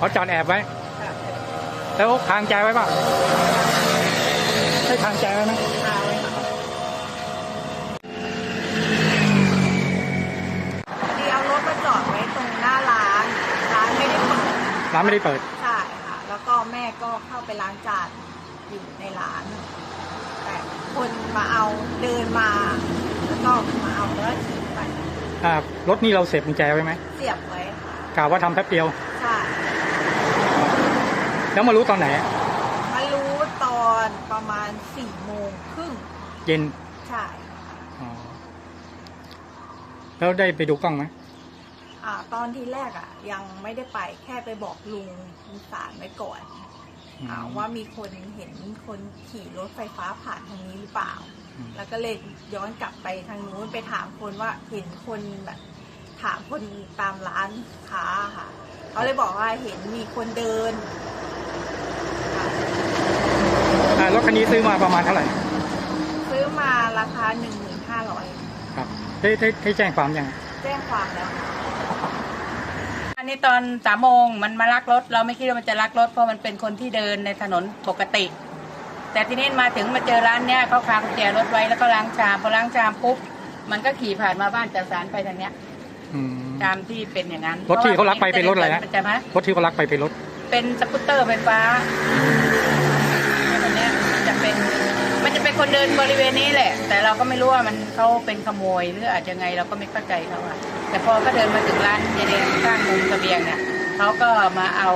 เขาจอดแอบไว้ค่ะแล้วทางใจไว้ป่ะใช่ทางใจไว้ไหมคาไว้ค่ะที่เอารถมาจอดไว้ตรงหน้าร้านร้านไม่ได้เปิดร้านไม่ได้เปิด ใช่ค่ะ แล้วก็แม่ก็เข้าไปล้างจานอยู่ในร้าน แต่คนมาเอาเดินมา แล้วก็มาเอาแล้วก็ขี่ไปอ่ารถนี่เราเสียบกุญแจไว้ไหม เสียบไว้ค่ะกล่าวว่าทำแป๊บเดียว ใช่ แล้วมารู้ตอนไหน มารู้ตอนประมาณสี่โมงครึ่งเย็นใช่อ๋อแล้วได้ไปดูกล้องไหมอ่า ตอนที่แรกอะ ยังไม่ได้ไปแค่ไปบอกลุงลุงสารไว้ก่อนอืมอ่าว่ามีคนเห็นคนขี่รถไฟฟ้าผ่านทางนี้หรือเปล่าอืมแล้วก็เลยย้อนกลับไปทางนู้นไปถามคนว่าเห็นคนแบบถามคนตามร้านค้าค่ะเขาเลยบอกว่าเห็นมีคนเดินค่ะ อ่า รถคันนี้ซื้อมาประมาณเท่าไหร่ ซื้อมาราคาหนึ่งหมื่นห้าร้อยครับได้ได้ได้แจ้งความยังแจ้งความแล้วค่ะอันนี้ตอนสามโมงมันมาลักรถ เราไม่คิดว่ามันจะลักรถเพราะมันเป็นคนที่เดินในถนนปกติ แต่ทีนี้มาถึงมาเจอร้านเนี้ยเขาคากุญแจรถไว้แล้วก็ล้างชามพอล้างชามปุ๊บมันก็ขี่ผ่านมาบ้านจัดสารไปทางเนี้ยอืมตามที่เป็นอย่างนั้นรถที่เขาลักไปเป็นรถอะไรฮะจะไหมรถที่เขาลักไปเป็นรถเป็นสกูตเตอร์ไฟฟ้าอันเนี้ยจะ เป็น มันจะเป็นคนเดินบริเวณนี้แหละ แต่เราก็ไม่รู้ว่ามันเขาเป็นขโมยหรืออาจจะไงเราก็ไม่เข้าใจเขาอะแต่พอก็เดินมาถึงร้านยายแดงข้างมุมระเบียงเนี่ยเขาก็มาเอา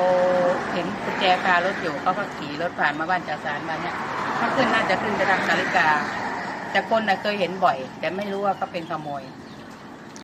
เห็นกุญแจคารถอยู่เขาก็ขี่รถผ่านมาบ้านจ่าสารมาเนี่ยถ้าขึ้นน่าจะขึ้นไปทางสาริกา แต่คนน่ะเคยเห็นบ่อย แต่ไม่รู้ว่าเขาเป็นขโมย